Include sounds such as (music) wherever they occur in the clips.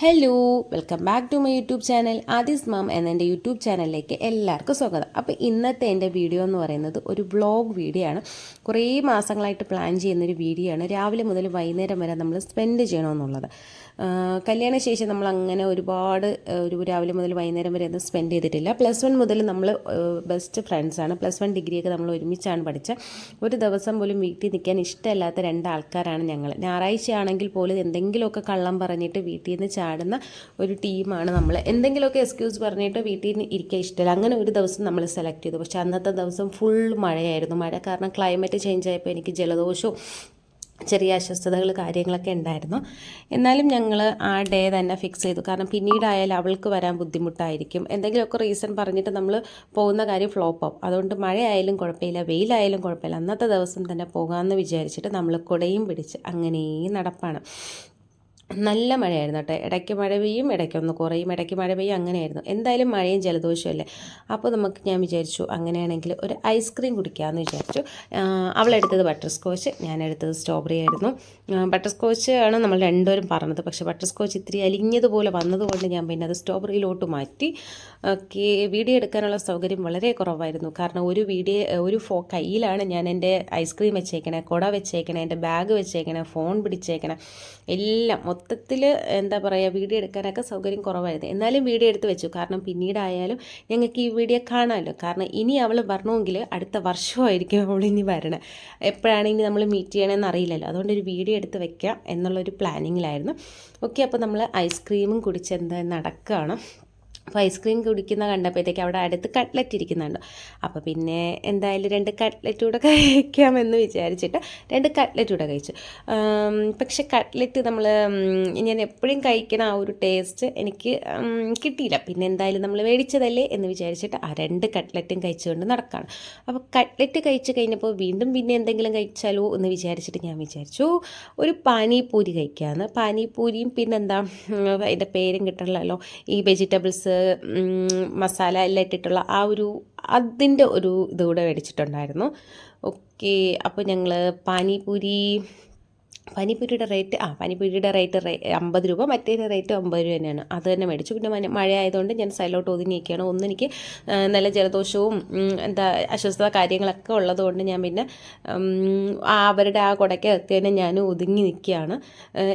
Hello welcome back to my YouTube channel Aadi's mom എന്ന എന്റെ YouTube ചാനലിലേക്ക് എല്ലാവർക്കും സ്വാഗതം. അപ്പോൾ ഇന്നത്തെ എന്റെ വീഡിയോ എന്ന് പറയുന്നത് ഒരു വ്ളോഗ് വീഡിയോ ആണ്. കുറേ മാസങ്ങളായിട്ട് പ്ലാൻ ചെയ്യുന്നൊരു വീഡിയോ ആണ്. രാവിലെ മുതൽ വൈകുന്നേരം വരെ നമ്മൾ സ്പെൻഡ് ചെയ്യണമെന്നുള്ളത് കല്യാണശേഷം നമ്മൾ അങ്ങനെ ഒരുപാട് ഒരു രാവിലെ മുതൽ വൈകുന്നേരം വരെ ഒന്നും സ്പെൻഡ് ചെയ്തിട്ടില്ല. പ്ലസ് വൺ മുതൽ നമ്മൾ ബെസ്റ്റ് ഫ്രണ്ട്സാണ് പ്ലസ് വൺ ഡിഗ്രിയൊക്കെ നമ്മൾ ഒരുമിച്ചാണ് പഠിച്ചത് ഒരു ദിവസം പോലും വീട്ടിൽ നിൽക്കാൻ ഇഷ്ടമല്ലാത്ത രണ്ടാൾക്കാരാണ് ഞങ്ങൾ ഞായറാഴ്ച ആണെങ്കിൽ പോലും എന്തെങ്കിലുമൊക്കെ കള്ളം പറഞ്ഞിട്ട് വീട്ടിൽ നിന്ന് ചാടുന്ന ഒരു ടീമാണ് നമ്മൾ എന്തെങ്കിലുമൊക്കെ എക്സ്ക്യൂസ് പറഞ്ഞിട്ട് വീട്ടിൽ നിന്ന് ഇരിക്കാൻ ഇഷ്ടമല്ല. അങ്ങനെ ഒരു ദിവസം നമ്മൾ സെലക്ട് ചെയ്തു. പക്ഷേ അന്നത്തെ ദിവസം ഫുൾ മഴയായിരുന്നു. മഴ കാരണം ക്ലൈമറ്റ് ചേഞ്ച് ആയപ്പോൾ എനിക്ക് ജലദോഷവും ചെറിയ അസ്വസ്ഥതകൾ കാര്യങ്ങളൊക്കെ ഉണ്ടായിരുന്നു. എന്നാലും ഞങ്ങൾ ആ ഡേ തന്നെ ഫിക്സ് ചെയ്തു. കാരണം പിന്നീടായാലും അവൾക്ക് വരാൻ ബുദ്ധിമുട്ടായിരിക്കും. എന്തെങ്കിലുമൊക്കെ റീസൺ പറഞ്ഞിട്ട് നമ്മൾ പോകുന്ന കാര്യം ഫ്ലോപ്പ് ആവും. അതുകൊണ്ട് മഴയായാലും കുഴപ്പമില്ല വെയിലായാലും കുഴപ്പമില്ല. അന്നത്തെ ദിവസം തന്നെ പോകാമെന്ന് വിചാരിച്ചിട്ട് നമ്മൾ കുടയും പിടിച്ച് അങ്ങനെയും നടപ്പാണ്. നല്ല മഴയായിരുന്നു കേട്ടോ. ഇടയ്ക്ക് മഴ പെയ്യും ഇടയ്ക്കൊന്ന് കുറയും ഇടയ്ക്ക് മഴ പെയ്യും അങ്ങനെയായിരുന്നു. എന്തായാലും മഴയും ജലദോഷവും അല്ലേ അപ്പോൾ നമുക്ക് ഞാൻ വിചാരിച്ചു അങ്ങനെയാണെങ്കിൽ ഒരു ഐസ്ക്രീം കുടിക്കാമെന്ന് വിചാരിച്ചു. അവളെടുത്തത് ബട്ടർ സ്കോച്ച് ഞാൻ എടുത്തത് സ്ട്രോബെറി ആയിരുന്നു. ബട്ടർ സ്കോച്ച് ആണ് നമ്മൾ രണ്ടുപേരും പറഞ്ഞത്. പക്ഷേ ബട്ടർ സ്കോച്ച് ഇത്തിരി അലിഞ്ഞതുപോലെ വന്നതുകൊണ്ട് ഞാൻ പിന്നെ അത് സ്ട്രോബെറിയിലോട്ട് മാറ്റി. ഓക്കെ വീഡിയോ എടുക്കാനുള്ള സൗകര്യം വളരെ കുറവായിരുന്നു. കാരണം ഒരു വീഡിയോ ഒരു ഫോ കയ്യിലാണ് ഞാൻ എന്റെ ഐസ്ക്രീം വെച്ചേക്കണേ കുട വെച്ചേക്കണേ എന്റെ ബാഗ് വെച്ചേക്കണേ ഫോൺ പിടിച്ചേക്കണേ എല്ലാം മൊത്തത്തിൽ എന്താ പറയുക വീഡിയോ എടുക്കാനൊക്കെ സൗകര്യം കുറവായിരുന്നു. എന്നാലും വീഡിയോ എടുത്ത് വെച്ചു. കാരണം പിന്നീടായാലും ഞങ്ങൾക്ക് ഈ വീഡിയോ കാണാമല്ലോ. കാരണം ഇനി അവൾ വരണമെങ്കിൽ അടുത്ത വർഷമായിരിക്കും അവൾ ഇനി വരണം. എപ്പോഴാണ് ഇനി നമ്മൾ മീറ്റ് ചെയ്യണമെന്ന് അറിയില്ലല്ലോ. അതുകൊണ്ട് ഒരു വീഡിയോ എടുത്ത് വെക്കാം എന്നുള്ളൊരു പ്ലാനിങ്ങിലായിരുന്നു ഓക്കെ അപ്പോൾ നമ്മൾ ഐസ്ക്രീമും കുടിച്ച് എന്താ നടക്കുകയാണ് അപ്പോൾ ഐസ്ക്രീം കുടിക്കുന്ന കണ്ടപ്പോഴത്തേക്ക് അവിടെ അടുത്ത് കട്ട്ലറ്റ് ഇരിക്കുന്നുണ്ട്. അപ്പോൾ പിന്നെ എന്തായാലും രണ്ട് കട്ട്ലറ്റ് കൂടെ കഴിക്കാമെന്ന് വിചാരിച്ചിട്ട് രണ്ട് കട്ട്ലറ്റ് കൂടെ കഴിച്ചു. പക്ഷെ കട്ട്ലറ്റ് നമ്മൾ ഞാൻ എപ്പോഴും കഴിക്കണ ആ ഒരു ടേസ്റ്റ് എനിക്ക് കിട്ടിയില്ല. പിന്നെ എന്തായാലും നമ്മൾ മേടിച്ചതല്ലേ എന്ന് വിചാരിച്ചിട്ട് ആ രണ്ട് കട്ട്ലറ്റും കഴിച്ചുകൊണ്ട് നടക്കുകയാണ് അപ്പോൾ കട്ട്ലറ്റ് കഴിച്ച് കഴിഞ്ഞപ്പോൾ വീണ്ടും പിന്നെ എന്തെങ്കിലും കഴിച്ചാലോ എന്ന് വിചാരിച്ചിട്ട് ഞാൻ വിചാരിച്ചു ഒരു പാനിപൂരി കഴിക്കാമെന്ന് പാനിപൂരിയും പിന്നെന്താ അതിന്റെ പേരും കിട്ടണമല്ലോ ഈ വെജിറ്റബിൾസ് മസാല എല്ലാം ഇട്ടിട്ടുള്ള ആ ഒരു അതിന്റെ ഒരു ഇത് കൂടെ മേടിച്ചിട്ടുണ്ടായിരുന്നു. ഓക്കെ അപ്പോൾ ഞങ്ങൾ പാനിപൂരി പാനിപൂരിയുടെ റേറ്റ് ആ പനിപ്പുരിയുടെ റേറ്റ് അമ്പത് രൂപ മറ്റേതിന്റെ റേറ്റ് അമ്പത് രൂപ തന്നെയാണ്. അത് തന്നെ മേടിച്ചു. പിന്നെ മഴ ആയതുകൊണ്ട് ഞാൻ സൈലോട്ട് ഒതുങ്ങിയൊക്കെയാണ് ഒന്ന് എനിക്ക് നല്ല ജലദോഷവും എന്താ അസ്വസ്ഥത കാര്യങ്ങളൊക്കെ ഉള്ളതുകൊണ്ട് ഞാൻ പിന്നെ അവരുടെ ആ കുടയ്ക്കൊക്കെ തന്നെ ഞാൻ ഒതുങ്ങി നിൽക്കുകയാണ്.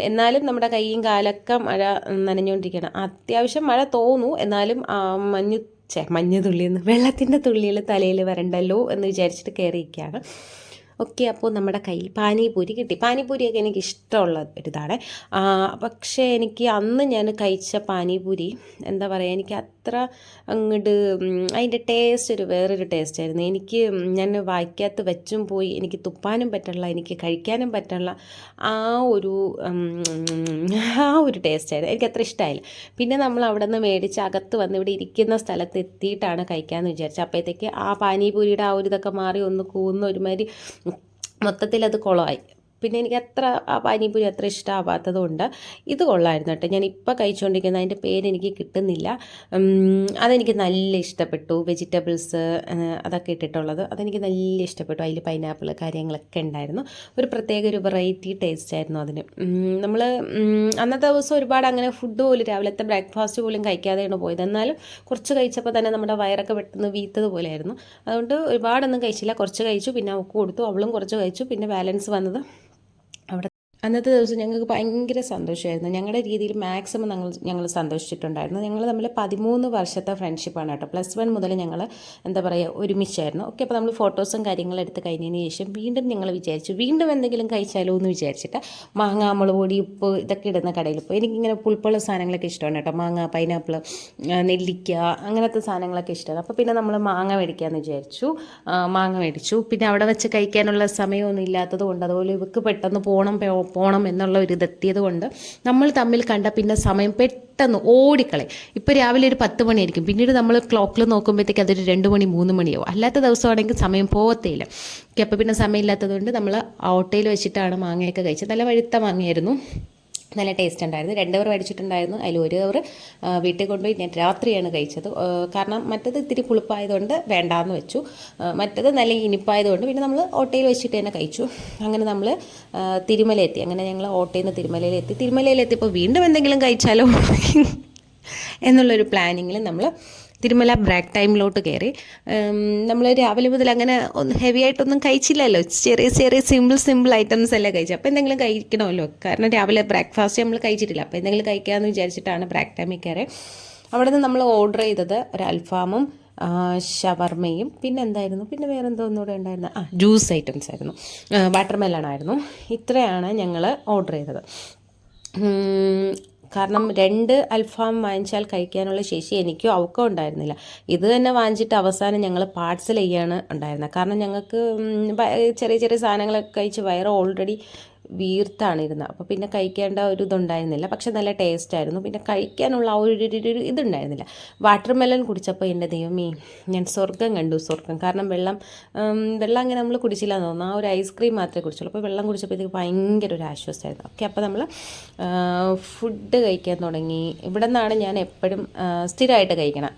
എന്നാലും നമ്മുടെ കൈയും കാലൊക്കെ മഴ നനഞ്ഞുകൊണ്ടിരിക്കുകയാണ്. അത്യാവശ്യം മഴ തോന്നു. എന്നാലും മഞ്ഞ് ചേ മഞ്ഞ തുള്ളിയെന്ന് വെള്ളത്തിന്റെ തുള്ളികൾ തലയിൽ വരണ്ടല്ലോ എന്ന് വിചാരിച്ചിട്ട് കയറിയിരിക്കുകയാണ്. ഓക്കെ അപ്പോൾ നമ്മുടെ കയ്യിൽ പാനിപൂരി കിട്ടി. പാനിപൂരിയൊക്കെ എനിക്ക് ഇഷ്ടമുള്ള ഒരിതാണ് പക്ഷേ എനിക്ക് അന്ന് ഞാൻ കഴിച്ച പാനിപൂരി എന്താ പറയുക എനിക്ക് അത്ര അങ്ങോട്ട് അതിന്റെ ടേസ്റ്റ് ഒരു വേറൊരു ടേസ്റ്റ് ആയിരുന്നു. എനിക്ക് ഞാൻ വായിക്കാത്ത വെച്ചും പോയി എനിക്ക് തുപ്പാനും പറ്റുള്ള എനിക്ക് കഴിക്കാനും പറ്റുള്ള ആ ഒരു ആ ഒരു ടേസ്റ്റ് ആയിരുന്നു. എനിക്ക് അത്ര ഇഷ്ടമായില്ല പിന്നെ നമ്മൾ അവിടെ നിന്ന് മേടിച്ച് അകത്ത് വന്ന് ഇവിടെ ഇരിക്കുന്ന സ്ഥലത്ത് എത്തിയിട്ടാണ് കഴിക്കാമെന്ന് വിചാരിച്ചത്. അപ്പോഴത്തേക്ക് ആ പാനിപൂരിയുടെ ആ ഒരു ഇതൊക്കെ മാറി ഒന്ന് കൂന്ന ഒരുമാതിരി മൊത്തത്തിൽ അത് കുളമായി. പിന്നെ എനിക്ക് അത്ര ആ പാനിപ്പൂരി അത്ര ഇഷ്ടമാവാത്തത് കൊണ്ട് ഇത് കൊള്ളായിരുന്നു കേട്ടോ. ഞാൻ ഇപ്പോൾ കഴിച്ചുകൊണ്ടിരിക്കുന്ന അതിന്റെ പേര് എനിക്ക് കിട്ടുന്നില്ല. അതെനിക്ക് നല്ല ഇഷ്ടപ്പെട്ടു. വെജിറ്റബിൾസ് അതൊക്കെ ഇട്ടിട്ടുള്ളത് അതെനിക്ക് നല്ല ഇഷ്ടപ്പെട്ടു. അതിൽ പൈനാപ്പിൾ കാര്യങ്ങളൊക്കെ ഉണ്ടായിരുന്നു. ഒരു പ്രത്യേക ഒരു വെറൈറ്റി ടേസ്റ്റ് ആയിരുന്നു അതിന്. നമ്മൾ അന്നത്തെ ദിവസം ഒരുപാട് അങ്ങനെ ഫുഡ് പോലും രാവിലത്തെ ബ്രേക്ക്ഫാസ്റ്റ് പോലും കഴിക്കാതെയാണ് പോയത്. എന്നാലും കുറച്ച് കഴിച്ചപ്പോൾ തന്നെ നമ്മുടെ വയറൊക്കെ പെട്ടെന്ന് വീത്തത് പോലെയായിരുന്നു അതുകൊണ്ട് ഒരുപാടൊന്നും കഴിച്ചില്ല. കുറച്ച് കഴിച്ചു പിന്നെ അവൾക്ക് കൊടുത്തു. അവളും കുറച്ച് കഴിച്ചു. പിന്നെ ബാലൻസ് വന്നത് അന്നത്തെ ദിവസം ഞങ്ങൾക്ക് ഭയങ്കര സന്തോഷമായിരുന്നു ഞങ്ങളുടെ രീതിയിൽ മാക്സിമം ഞങ്ങൾ ഞങ്ങൾ സന്തോഷിച്ചിട്ടുണ്ടായിരുന്നു. ഞങ്ങൾ തമ്മിൽ പതിമൂന്ന് വർഷത്തെ ഫ്രണ്ട്ഷിപ്പാണ് കേട്ടോ. പ്ലസ് വൺ മുതൽ ഞങ്ങൾ എന്താ പറയുക ഒരുമിച്ചായിരുന്നു. ഓക്കെ അപ്പോൾ നമ്മൾ ഫോട്ടോസും കാര്യങ്ങളും എടുത്ത് കഴിഞ്ഞതിന് ശേഷം വീണ്ടും ഞങ്ങൾ വിചാരിച്ചു. വീണ്ടും എന്തെങ്കിലും കഴിച്ചാലോ എന്ന് വിചാരിച്ചിട്ട് മാങ്ങ മുളക് പൊടി ഉപ്പ് ഇതൊക്കെ ഇടുന്ന കടയിൽ പോയി. എനിക്കിങ്ങനെ പുൽപ്പുള്ള സാധനങ്ങളൊക്കെ ഇഷ്ടമാണ് കേട്ടോ. മാങ്ങ പൈനാപ്പിൾ നെല്ലിക്ക അങ്ങനത്തെ സാധനങ്ങളൊക്കെ ഇഷ്ടമാണ്. അപ്പോൾ പിന്നെ നമ്മൾ മാങ്ങ മേടിക്കാമെന്ന് വിചാരിച്ചു. മാങ്ങ മേടിച്ചു. പിന്നെ അവിടെ വെച്ച് കഴിക്കാനുള്ള സമയമൊന്നും ഇല്ലാത്തത് കൊണ്ട് അതുപോലെ ഇവക്ക് പെട്ടെന്ന് പോകണം പോകണം എന്നുള്ള ഒരു ഇതെത്തിയത് കൊണ്ട് നമ്മൾ തമ്മിൽ കണ്ട പിന്നെ സമയം പെട്ടെന്ന് ഓടിക്കളെ ഇപ്പോൾ രാവിലെ ഒരു പത്ത് മണിയായിരിക്കും. പിന്നീട് നമ്മൾ ക്ലോക്കിൽ നോക്കുമ്പോഴത്തേക്ക് അതൊരു രണ്ട് മണി മൂന്ന് മണിയാവും. അല്ലാത്ത ദിവസമാണെങ്കിൽ സമയം പോകത്തേയില്ല അപ്പോൾ പിന്നെ സമയമില്ലാത്തത് കൊണ്ട് നമ്മൾ ഓട്ടോയിൽ വെച്ചിട്ടാണ് മാങ്ങയൊക്കെ കഴിച്ചത്. നല്ല വഴുത്ത മാങ്ങയായിരുന്നു. നല്ല ടേസ്റ്റ് ഉണ്ടായിരുന്നു. രണ്ട് കവർ മേടിച്ചിട്ടുണ്ടായിരുന്നു. അതിൽ ഒരു അവർ വീട്ടിൽ കൊണ്ടുപോയി ഞാൻ രാത്രിയാണ് കഴിച്ചത്. കാരണം മറ്റത് ഇത്തിരി പുളിപ്പായതുകൊണ്ട് വേണ്ടാന്ന് വെച്ചു. മറ്റത് നല്ല ഇനിപ്പായതുകൊണ്ട് പിന്നെ നമ്മൾ ഓട്ടയിൽ വെച്ചിട്ട് തന്നെ കഴിച്ചു. അങ്ങനെ നമ്മൾ തിരുമല എത്തി അങ്ങനെ ഞങ്ങൾ ഓട്ടയിൽ നിന്ന് തിരുമലയിലെത്തി. തിരുമലയിലെത്തിയപ്പോൾ വീണ്ടും എന്തെങ്കിലും കഴിച്ചാലോ? എന്നുള്ളൊരു പ്ലാനിങ്ങിൽ നമ്മൾ തിരുമല ബ്രേക്ക് ടൈമിലോട്ട് കയറി നമ്മൾ രാവിലെ മുതൽ അങ്ങനെ ഒന്ന് ഹെവി ആയിട്ടൊന്നും കഴിച്ചില്ലല്ലോ. ചെറിയ ചെറിയ സിമ്പിൾ സിമ്പിൾ ഐറ്റംസ് അല്ലേ കഴിച്ചത്. അപ്പോൾ എന്തെങ്കിലും കഴിക്കണമല്ലോ. കാരണം രാവിലെ ബ്രേക്ക്ഫാസ്റ്റ് നമ്മൾ കഴിച്ചിട്ടില്ല. അപ്പോൾ എന്തെങ്കിലും കഴിക്കാമെന്ന് വിചാരിച്ചിട്ടാണ് ബ്രേക്ക് ടൈമിൽ കയറി അവിടെ നിന്ന് നമ്മൾ ഓർഡർ ചെയ്തത് ഒരു അൽഫാമും ഷവർമയും. പിന്നെ എന്തായിരുന്നു? പിന്നെ വേറെ എന്തോ ഒന്നുകൂടെ ഉണ്ടായിരുന്നു. ആ ജ്യൂസ് ഐറ്റംസ് ആയിരുന്നു. വാട്ടർ ആയിരുന്നു. ഇത്രയാണ് ഞങ്ങൾ ഓർഡർ ചെയ്തത്. കാരണം രണ്ട് അൽഫാം വാങ്ങിച്ചാൽ കഴിക്കാനുള്ള ശേഷി എനിക്കോ അവക്കോ ഉണ്ടായിരുന്നില്ല. ഇത് തന്നെ വാങ്ങിച്ചിട്ട് അവസാനം ഞങ്ങൾ പാഴ്സൽ ചെയ്യാണ് ഉണ്ടായിരുന്നത്. കാരണം ഞങ്ങൾക്ക് ചെറിയ ചെറിയ സാധനങ്ങളൊക്കെ കഴിച്ച് വയറ് ഓൾറെഡി വീർത്താണ് ഇരുന്നത്. അപ്പോൾ പിന്നെ കഴിക്കേണ്ട ഒരു ഇതുണ്ടായിരുന്നില്ല പക്ഷെ നല്ല ടേസ്റ്റ് ആയിരുന്നു പിന്നെ കഴിക്കാനുള്ള ആ ഒരു ഒരു- ഇതുണ്ടായിരുന്നില്ല. വാട്ടർ മെലൺ കുടിച്ചപ്പോൾ എന്റെ ദൈവമേ ഞാൻ സ്വർഗം കണ്ടു. സ്വർഗം കാരണം വെള്ളം വെള്ളം അങ്ങനെ നമ്മൾ കുടിച്ചില്ല എന്ന് തോന്നുന്നു. ആ ഒരു ഐസ്ക്രീം മാത്രമേ കുടിച്ചുള്ളൂ. അപ്പോൾ വെള്ളം കുടിച്ചപ്പോൾ ഇത് ഭയങ്കര ഒരു ആശ്വാസമായിരുന്നു. ഓക്കെ അപ്പോൾ നമ്മൾ ഫുഡ് കഴിക്കാൻ തുടങ്ങി. ഇവിടെ നിന്നാണ് ഞാൻ എപ്പോഴും സ്ഥിരമായിട്ട് കഴിക്കണം.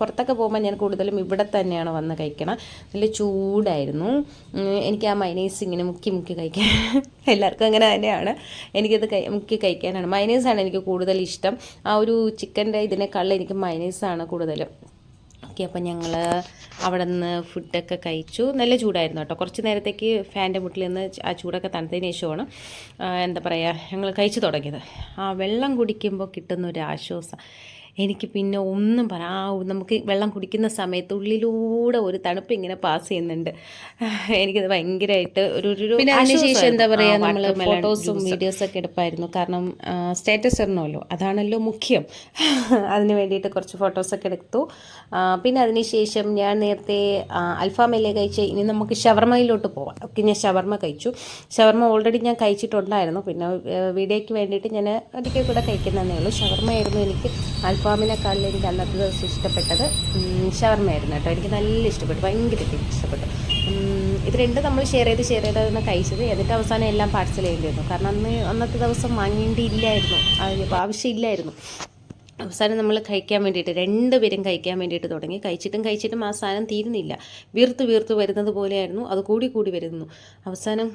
പുറത്തൊക്കെ പോകുമ്പോൾ ഞാൻ കൂടുതലും ഇവിടെ തന്നെയാണ് വന്ന് കഴിക്കണം. നല്ല ചൂടായിരുന്നു. എനിക്ക് ആ മൈനേസ് ഇങ്ങനെ മുക്കി മുക്കി കഴിക്കാൻ എല്ലാവർക്കും അങ്ങനെ തന്നെയാണ്. എനിക്കത് മുക്കി കഴിക്കാനാണ്. മൈനേസാണ് എനിക്ക് കൂടുതൽ ഇഷ്ടം. ആ ഒരു ചിക്കന്റെ ഇതിനേക്കാളും എനിക്ക് മൈനേസാണ് കൂടുതലും. ഓക്കെ അപ്പം ഞങ്ങൾ അവിടെ നിന്ന് ഫുഡൊക്കെ കഴിച്ചു. നല്ല ചൂടായിരുന്നു കേട്ടോ. കുറച്ച് നേരത്തേക്ക് ഫാന്റെ മുട്ടിൽ നിന്ന് ആ ചൂടൊക്കെ തണുത്തതിന് ശേഷമാണ് എന്താ പറയുക ഞങ്ങൾ കഴിച്ചു തുടങ്ങിയത്. ആ വെള്ളം കുടിക്കുമ്പോൾ കിട്ടുന്ന ഒരു ആശ്വാസം എനിക്ക് പിന്നെ ഒന്നും പറ ആ നമുക്ക് വെള്ളം കുടിക്കുന്ന സമയത്ത് ഉള്ളിലൂടെ ഒരു തണുപ്പ് ഇങ്ങനെ പാസ് ചെയ്യുന്നുണ്ട്. എനിക്കത് ഭയങ്കരമായിട്ട് ഒരു ഒരു അതിനുശേഷം എന്താ പറയുക നമ്മൾ ഫോട്ടോസും വീഡിയോസൊക്കെ എടുപ്പായിരുന്നു. കാരണം സ്റ്റാറ്റസ് ഇടണമല്ലോ. അതാണല്ലോ മുഖ്യം. അതിന് വേണ്ടിയിട്ട് കുറച്ച് ഫോട്ടോസൊക്കെ എടുത്തു. പിന്നെ അതിനുശേഷം ഞാൻ നേരത്തെ അൽഫാമയിലേ കഴിച്ച്? ഇനി നമുക്ക് ഷവർമയിലോട്ട് പോവാം. ഓക്കെ ഞാൻ ഷവർമ കഴിച്ചു. ഷവർമ ഓൾറെഡി ഞാൻ കഴിച്ചിട്ടുണ്ടായിരുന്നു. പിന്നെ വീഡിയോയ്ക്ക് വേണ്ടിയിട്ട് ഞാൻ ഒരിക്കൽ കൂടെ കഴിക്കുന്നതേ ഉള്ളൂ. ഷവർമയായിരുന്നു എനിക്ക് അൽഫാമിനെക്കാളിൽ എനിക്ക് അന്നത്തെ ദിവസം ഇഷ്ടപ്പെട്ടത് ഷവർമ്മയായിരുന്നു കേട്ടോ. എനിക്ക് നല്ല ഇഷ്ടപ്പെട്ടു ഭയങ്കരമായിട്ട് ഇഷ്ടപ്പെട്ടു. ഇത് രണ്ടും നമ്മൾ ഷെയർ ചെയ്ത് ഷെയർ ചെയ്താണ് കഴിച്ചത്. എന്നിട്ട് അവസാനം എല്ലാം പാർസൽ ചെയ്യേണ്ടി വന്നു. കാരണം അന്ന് അന്നത്തെ ദിവസം വാങ്ങേണ്ടിയില്ലായിരുന്നു. ആവശ്യമില്ലായിരുന്നു. അവസാനം നമ്മൾ കഴിക്കാൻ വേണ്ടിയിട്ട് രണ്ടുപേരും കഴിക്കാൻ വേണ്ടിയിട്ട് തുടങ്ങി. കഴിച്ചിട്ടും കഴിച്ചിട്ടും ആ സാധനം തീരുന്നില്ല. വീർത്ത് വീർത്ത് വരുന്നത് പോലെയായിരുന്നു. അത് കൂടി കൂടി വരുന്നു. അവസാനം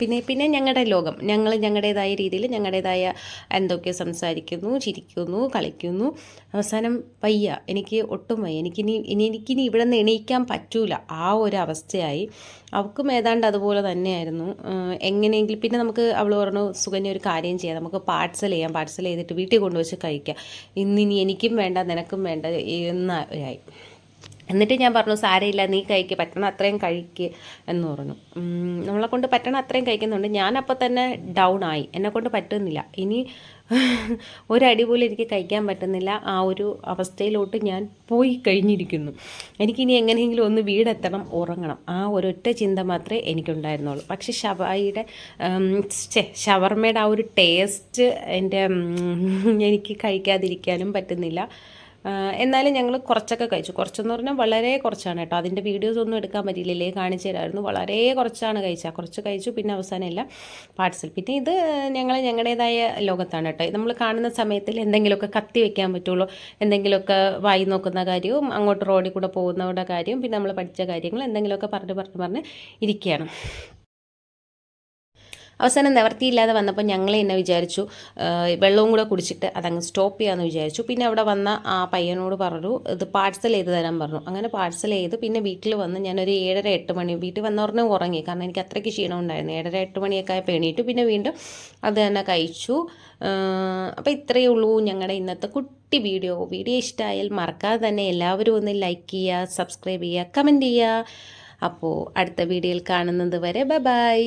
പിന്നെ പിന്നെ ഞങ്ങളുടെ ലോകം. ഞങ്ങൾ ഞങ്ങളുടേതായ രീതിയിൽ ഞങ്ങളുടേതായ എന്തൊക്കെ സംസാരിക്കുന്നു ചിരിക്കുന്നു കളിക്കുന്നു. അവസാനം വയ്യ. എനിക്ക് ഒട്ടും വയ്യ. എനിക്കിനി ഇനി എനിക്കിനി ഇവിടെ നിന്ന് എണീക്കാൻ പറ്റൂല. ആ ഒരു അവസ്ഥയായി. അവൾക്കും ഏതാണ്ട് അതുപോലെ തന്നെയായിരുന്നു. എങ്ങനെയെങ്കിലും പിന്നെ നമുക്ക് അവൾ പറഞ്ഞു സുകന്യ ഒരു കാര്യം ചെയ്യാം. നമുക്ക് പാഴ്സൽ ചെയ്യാം. പാഴ്സൽ ചെയ്തിട്ട് വീട്ടിൽ കൊണ്ടുവച്ച് കഴിക്കാം. ഇന്നിനി എനിക്കും വേണ്ട നിനക്കും വേണ്ട എന്നായി എന്നിട്ട് ഞാൻ പറഞ്ഞു സാരയില്ല നീ കഴിക്ക് പറ്റണ അത്രയും കഴിക്ക് എന്ന് പറഞ്ഞു. നമ്മളെ കൊണ്ട് പറ്റണ അത്രയും കഴിക്കുന്നുണ്ട്. ഞാനപ്പോൾ തന്നെ ഡൗൺ ആയി. എന്നെ കൊണ്ട് പറ്റുന്നില്ല. ഇനി (laughs) ഒരടി പോലും എനിക്ക് കഴിക്കാൻ പറ്റുന്നില്ല. ആ ഒരു അവസ്ഥയിലോട്ട് ഞാൻ പോയി കഴിഞ്ഞിരിക്കുന്നു. എനിക്കിനി എങ്ങനെയെങ്കിലും ഒന്ന് വീടെത്തണം ഉറങ്ങണം. ആ ഒരൊറ്റ ചിന്ത മാത്രമേ എനിക്കുണ്ടായിരുന്നുള്ളൂ. പക്ഷെ ഷവായിയുടെ ഷവർമയുടെ ആ ഒരു ടേസ്റ്റ് എന്റെ എനിക്ക് കഴിക്കാതിരിക്കാനും പറ്റുന്നില്ല. എന്നാലും ഞങ്ങൾ കുറച്ചൊക്കെ കഴിച്ചു. കുറച്ചെന്ന് പറഞ്ഞാൽ വളരെ കുറച്ചാണ് കേട്ടോ. അതിന്റെ വീഡിയോസ് ഒന്നും എടുക്കാൻ പറ്റിയില്ലേ. കാണിച്ചു തരാമായിരുന്നു വളരെ കുറച്ചാണ് കഴിച്ചത്. കുറച്ച് കഴിച്ചു പിന്നെ അവസാനം എല്ലാം പാർസൽ പിന്നെ ഇത് ഞങ്ങൾ ഞങ്ങളുടേതായ ലോകത്താണ് കേട്ടോ. നമ്മൾ കാണുന്ന സമയത്തിൽ എന്തെങ്കിലുമൊക്കെ കത്തി വെക്കാൻ പറ്റുള്ളൂ. എന്തെങ്കിലുമൊക്കെ വായി നോക്കുന്ന കാര്യവും അങ്ങോട്ട് റോഡിൽ കൂടെ പോകുന്നവരുടെ കാര്യവും പിന്നെ നമ്മൾ പഠിച്ച കാര്യങ്ങൾ എന്തെങ്കിലുമൊക്കെ പറഞ്ഞ് പറഞ്ഞ് പറഞ്ഞ് ഇരിക്കുകയാണ്. അവസാനം നിവർത്തിയില്ലാതെ വന്നപ്പോൾ ഞങ്ങൾ തന്നെ വിചാരിച്ചു വെള്ളവും കൂടെ കുടിച്ചിട്ട് അതങ്ങ് സ്റ്റോപ്പ് ചെയ്യാമെന്ന് വിചാരിച്ചു. പിന്നെ അവിടെ വന്ന ആ പയ്യനോട് പറഞ്ഞു ഇത് പാഴ്സൽ ചെയ്ത് തരാൻ പറഞ്ഞു. അങ്ങനെ പാഴ്സൽ ചെയ്ത് പിന്നെ വീട്ടിൽ വന്ന് ഞാനൊരു ഏഴര എട്ട് മണി വീട്ടിൽ വന്നവറിനെ ഉറങ്ങി. കാരണം എനിക്ക് അത്രയ്ക്ക് ക്ഷീണം ഉണ്ടായിരുന്നു. ഏഴര എട്ട് മണിയൊക്കെ ആയപ്പോൾ എണീറ്റു. പിന്നെ വീണ്ടും അത് തന്നെ കഴിച്ചു. അപ്പോൾ ഇത്രയേ ഉള്ളൂ ഞങ്ങളുടെ ഇന്നത്തെ കുട്ടി വീഡിയോ. വീഡിയോ ഇഷ്ടമായാൽ മറക്കാതെ തന്നെ എല്ലാവരും ഒന്ന് ലൈക്ക് ചെയ്യുക സബ്സ്ക്രൈബ് ചെയ്യുക കമന്റ് ചെയ്യുക. അപ്പോൾ അടുത്ത വീഡിയോയിൽ കാണുന്നത് വരെ ബൈ ബൈ